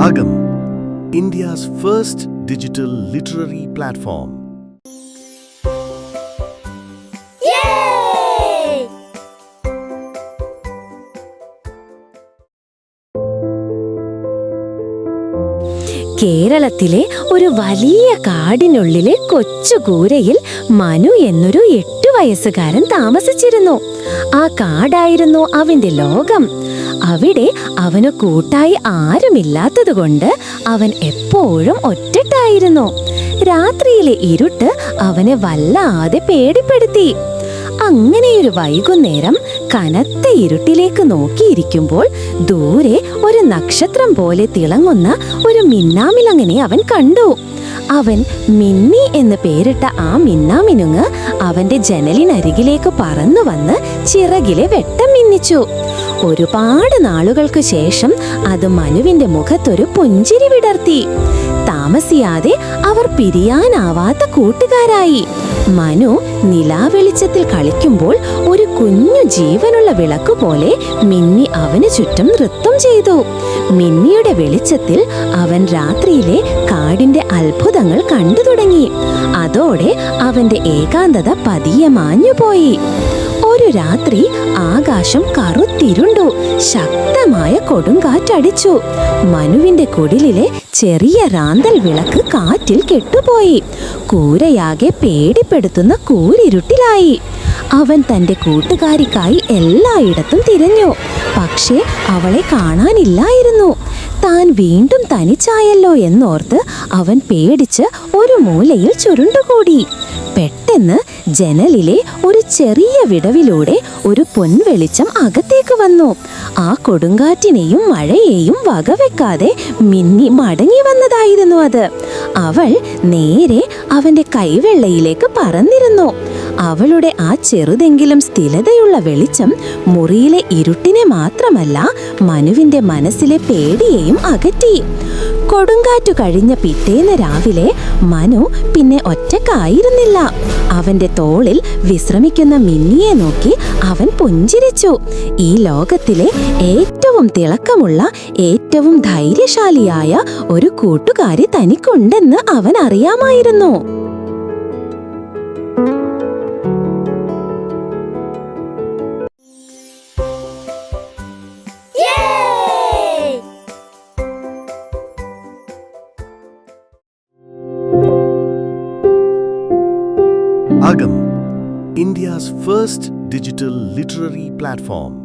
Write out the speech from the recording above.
Agam, India's first digital literary platform. കേരളത്തിലെ ഒരു വലിയ കാടിനുള്ളിലെ കൊച്ചുകൂരയിൽ മനു എന്നൊരു എട്ടു വയസ്സുകാരൻ താമസിച്ചിരുന്നു. ആ കാടായിരുന്നു അവന്റെ ലോകം. അവിടെ അവന് കൂട്ടായി ആരുമില്ലാത്തതുകൊണ്ട് അവൻ എപ്പോഴും ഒറ്റട്ടായിരുന്നു രാത്രിയിലെ ഇരുട്ട് അവനെ വല്ലാതെ പേടിപ്പെടുത്തി. അങ്ങനെയൊരു വൈകുന്നേരം കനത്ത ഇരുട്ടിലേക്ക് നോക്കിയിരിക്കുമ്പോൾ ദൂരെ ഒരു നക്ഷത്രം പോലെ തിളങ്ങുന്ന ഒരു മിന്നാമിലങ്ങനെ അവൻ കണ്ടു. അവൻ മിന്നി എന്ന് പേരിട്ട ആ മിന്നാമിനുങ്ങ് അവന്റെ ജനലിനരികിലേക്ക് പറന്നു വന്ന് ചിറകിലെ വെട്ടം മിന്നിച്ചു. ഒരുപാട് നാളുകൾക്ക് ശേഷം അത് മനുവിന്റെ മുഖത്തൊരു പുഞ്ചിരി വിടർത്തി. താമസിയാതെ അവർ പിരിയാനാവാത്ത കൂട്ടുകാരായി. മനു നിലാവെളിച്ചത്തിൽ കളിക്കുമ്പോൾ ഒരു കുഞ്ഞു ജീവനുള്ള വിളക്ക് പോലെ മിന്നി അവന് ചുറ്റും നൃത്തം ചെയ്തു. മിന്നിയുടെ വെളിച്ചത്തിൽ അവൻ രാത്രിയിലെ കാടിന്റെ അത്ഭുതങ്ങൾ കണ്ടു തുടങ്ങി. അതോടെ അവന്റെ ഏകാന്തത പതിയെ മാഞ്ഞുപോയി. ഒരു രാത്രി ആകാശം കറുത്തിരുണ്ടു. ശക്തമായ കൊടുങ്കാറ്റടിച്ചു. മനുവിന്റെ കുടിലിലെ ചെറിയ റാന്തൽ വിളക്ക് കാറ്റിൽ കെട്ടുപോയി. കൂരയാകെ പേടിപ്പെടുത്തുന്ന കൂരിരുട്ടിലായി. അവൻ തന്റെ കൂട്ടുകാരിക്കായി എല്ലായിടത്തും തിരഞ്ഞു. പക്ഷേ അവളെ കാണാനില്ലായിരുന്നു. താൻ വീണ്ടും തനിച്ചായല്ലോ എന്നോർത്ത് അവൻ പേടിച്ച് ഒരു മൂലയിൽ ചുരുണ്ടുകൂടി. പെട്ടെന്ന് ജനലിലെ ഒരു ചെറിയ വിടവിലൂടെ ഒരു പൊൻവെളിച്ചം അകത്തേക്ക് വന്നു. ആ കൊടുങ്കാറ്റിനെയും മഴയെയും വകവെക്കാതെ മിന്നി മടങ്ങി വന്നതായിരുന്നു അത്. അവൾ നേരെ അവന്റെ കൈവെള്ളയിലേക്ക് പറന്നിരുന്നു. അവളുടെ ആ ചെറുതെങ്കിലും സ്ഥിരതയുള്ള വെളിച്ചം മുറിയിലെ ഇരുട്ടിനെ മാത്രമല്ല മനുവിന്റെ മനസ്സിലെ പേടിയെയും അകറ്റി. കൊടുങ്കാറ്റു കഴിഞ്ഞ പിറ്റേന്ന് രാവിലെ മനു പിന്നെ ഒറ്റക്കായിരുന്നില്ല. അവന്റെ തോളിൽ വിശ്രമിക്കുന്ന മിന്നിയെ നോക്കി അവൻ പുഞ്ചിരിച്ചു. ഈ ലോകത്തിലെ ഏറ്റവും തിളക്കമുള്ള ഏറ്റവും ധൈര്യശാലിയായ ഒരു കൂട്ടുകാരി തനിക്കുണ്ടെന്ന് അവൻ അറിയാമായിരുന്നു Agam, India's first digital literary platform.